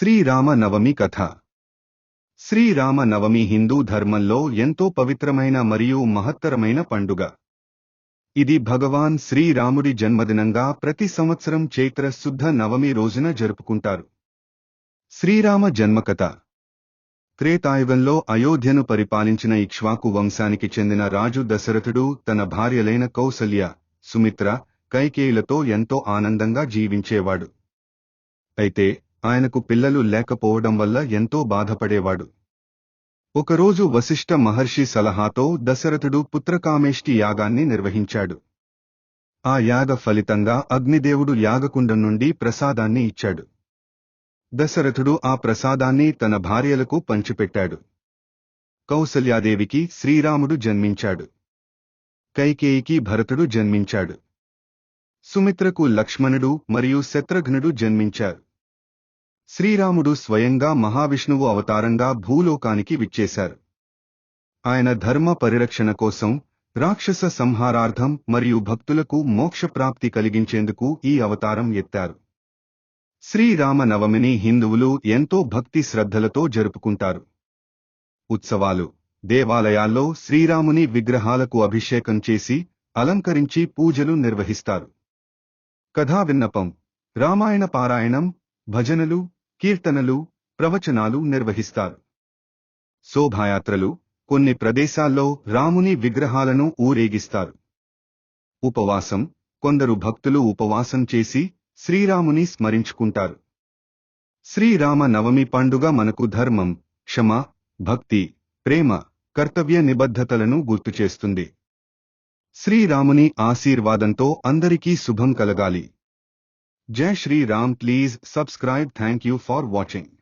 శ్రీరామ నవమి కథ. శ్రీరామ నవమి హిందూ ధర్మంలో ఎంతో పవిత్రమైన మరియు మహత్తరమైన పండుగ. ఇది భగవాన్ శ్రీరాముడి జన్మదినంగా ప్రతి సంవత్సరం చైత్ర శుద్ధ నవమి రోజున జరుపుకుంటారు. శ్రీరామ జన్మకథ. త్రేతాయుగంలో అయోధ్యను పరిపాలించిన ఇక్ష్వాకు వంశానికి చెందిన రాజు దశరథుడు తన భార్యలైన కౌసల్య సుమిత్ర కైకేయులతో ఎంతో ఆనందంగా జీవించేవాడు. అయితే ఆయనకు పిల్లలు లేకపోవడం వల్ల ఎంతో బాధపడేవాడు. ఒకరోజు వశిష్ఠ మహర్షి సలహాతో దశరథుడు పుత్రకామేష్టి యాగాన్ని నిర్వహించాడు. ఆ యాగ ఫలితంగా అగ్నిదేవుడు యాగకుండం నుండి ప్రసాదాన్ని ఇచ్చాడు. దశరథుడు ఆ ప్రసాదాన్ని తన భార్యలకు పంచిపెట్టాడు. కౌసల్యాదేవికి శ్రీరాముడు జన్మించాడు. కైకేయికి భరతుడు జన్మించాడు. సుమిత్రకు లక్ష్మణుడు మరియు శత్రుఘ్నుడు జన్మించారు. శ్రీరాముడు స్వయంగా మహావిష్ణువు అవతారంగా భూలోకానికి విచ్చేశారు. ఆయన ధర్మ పరిరక్షణ కోసం రాక్షస సంహారార్థం మరియు భక్తులకు మోక్షప్రాప్తి కలిగించేందుకు ఈ అవతారం ఎత్తారు. శ్రీరామ నవమిని హిందువులు ఎంతో భక్తి శ్రద్ధలతో జరుపుకుంటారు. ఉత్సవాలు. దేవాలయాల్లో శ్రీరాముని విగ్రహాలకు అభిషేకం చేసి అలంకరించి పూజలు నిర్వహిస్తారు. కథా విన్నపం రామాయణ పారాయణం భజనలు కీర్తనలు ప్రవచనాలు నిర్వహిస్తారు. శోభాయాత్రలు కొన్ని ప్రదేశాల్లో రాముని విగ్రహాలను ఊరేగిస్తారు. ఉపవాసం కొందరు భక్తులు ఉపవాసం చేసి శ్రీరాముని స్మరించుకుంటారు. శ్రీరామ నవమి పండుగ మనకు ధర్మం క్షమ భక్తి ప్రేమ కర్తవ్య నిబద్ధతలను గుర్తుచేస్తుంది. శ్రీరాముని ఆశీర్వాదంతో అందరికీ శుభం కలగాలి. Jai Shri Ram. Please subscribe. Thank you for watching.